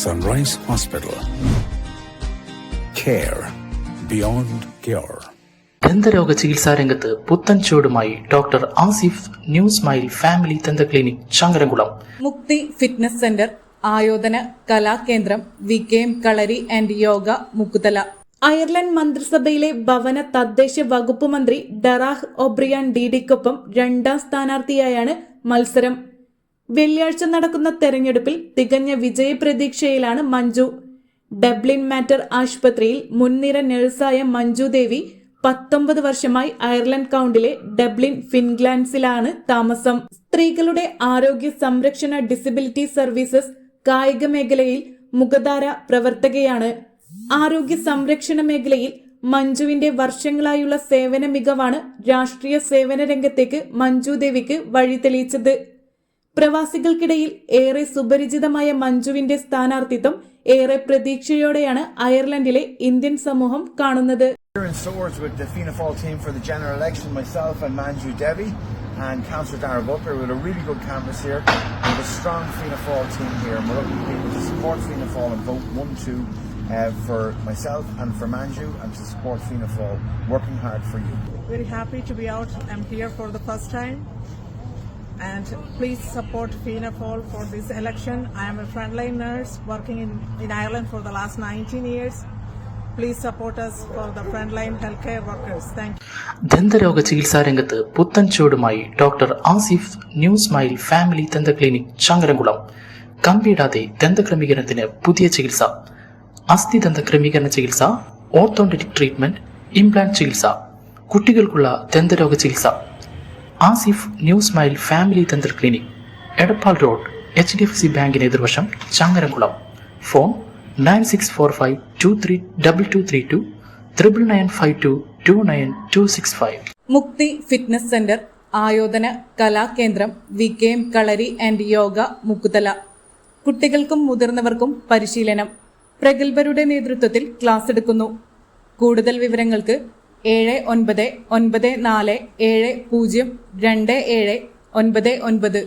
Sunrise hospital care beyond cure. ദന്തരോഗ ചികിത്സാ രംഗത്ത് പുത്തൻ ചുവടുമായി doctor Asif new smile family ദന്ത clinic Changaramkulam Mukthi fitness centre ആയോധന കലാകേന്ദ്രം V K M Kalari and Yoga Mukkuthala. Ireland മന്ത്രിസഭയിലെ ഭവന തദ്ദേശ വകുപ്പ് മന്ത്രി ഡറാഹ് ഒബ്രിയാൻ ഡിഡിക്കൊപ്പം രണ്ടാം സ്ഥാനാർത്ഥിയായാണ് മത്സരം. വെള്ളിയാഴ്ച നടക്കുന്ന തെരഞ്ഞെടുപ്പിൽ തികഞ്ഞ വിജയപ്രതീക്ഷയിലാണ് മഞ്ജു. ഡബ്ലിൻ മാറ്റർ ആശുപത്രിയിൽ മുൻനിര നഴ്സായ മഞ്ജു ദേവി പത്തൊമ്പത് വർഷമായി അയർലൻഡ് കൗണ്ടിലെ ഡബ്ലിൻ ഫിൻഗ്ലാൻഡ്സിലാണ് താമസം. സ്ത്രീകളുടെ ആരോഗ്യ സംരക്ഷണ ഡിസബിലിറ്റി സർവീസസ് കായിക മേഖലയിൽ മുഖധാര പ്രവർത്തകയാണ്. ആരോഗ്യ സംരക്ഷണ മേഖലയിൽ മഞ്ജുവിന്റെ വർഷങ്ങളായുള്ള സേവന മികവാണ് രാഷ്ട്രീയ സേവന രംഗത്തേക്ക് മഞ്ജു ദേവിക്ക് വഴി തെളിയിച്ചത് പ്രവാസികൾക്കിടയിൽ ഏറെ സുപരിചിതമായ മഞ്ജുവിന്റെ സ്ഥാനാർത്ഥിത്വം ഏറെ പ്രതീക്ഷയോടെയാണ് അയർലൻഡിലെ ഇന്ത്യൻ സമൂഹം കാണുന്നത് in Swords with the Fianna Fáil team for the general election, myself and Manju Devi and Councillor Dara Butler with a really good canvas here. We have a strong Fianna Fáil team here and we're looking for people to support Fianna Fáil and vote 1-2 uh, for myself and for Manju and to support Fianna Fáil, working hard for you. Very happy to be out. I'm here for the first time. And please support Fianna for this election. I am a frontline nurse working in, in Ireland for the last 19 years. Please support us for the frontline healthcare workers. Thank you. ദന്തരോഗ ചികിത്സാ രംഗത്ത് പുത്തൻ ചുവടുമായി doctor Asif new smile family ദന്ത clinic Changaramkulam കമ്പിയിടാതെ ദന്തക്രമീകരണത്തിന് പുതിയ ചികിത്സ അസ്ഥി ദന്തക്രമീകരണ ചികിത്സ ഓർത്തോണ്ടറ്റിക് ട്രീറ്റ്മെന്റ് ഇംപ്ലാന്റ് ചികിത്സ കുട്ടികൾക്കുള്ള ദന്തരോഗ ചികിത്സ Asif new smile family dental clinic Edappal road H D F C ബാങ്കിന് എതിർവശം Changaramkulam. Phone nine six four five two three double two three two triple nine five two two nine two six five. Mukthi fitness centre ആയോധന കലാകേന്ദ്രം V K M Kalari and Yoga Mukkuthala. കുട്ടികൾക്കും മുതിർന്നവർക്കും പരിശീലനം. പ്രഗത്ഭരുടെ നേതൃത്വത്തിൽ class എടുക്കുന്നു. കൂടുതൽ വിവരങ്ങൾക്ക് ഏഴ് ഒൻപത് ഒൻപത് നാല് ഏഴ് പൂജ്യം രണ്ട് ഏഴ് ഒൻപത് ഒൻപത്.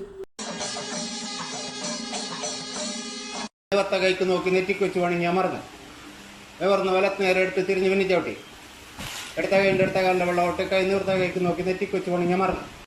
ഭർത്ത കൈക്ക് നോക്കി നെറ്റിക്ക് വെച്ച് വേണമെങ്കിൽ ഞാൻ മറന്നു. പറഞ്ഞ വലത്ത് നേരെ എടുത്ത് തിരിഞ്ഞ് പിന്നെ ചവിട്ടി എടുത്ത കൈ എടുത്ത കാലിന്റെ വെള്ളം ഒട്ടി കൈ നിർത്ത കൈക്ക് നോക്കി നെറ്റിക്ക് വെച്ച് വേണമെങ്കിൽ ഞാൻ മറന്നു.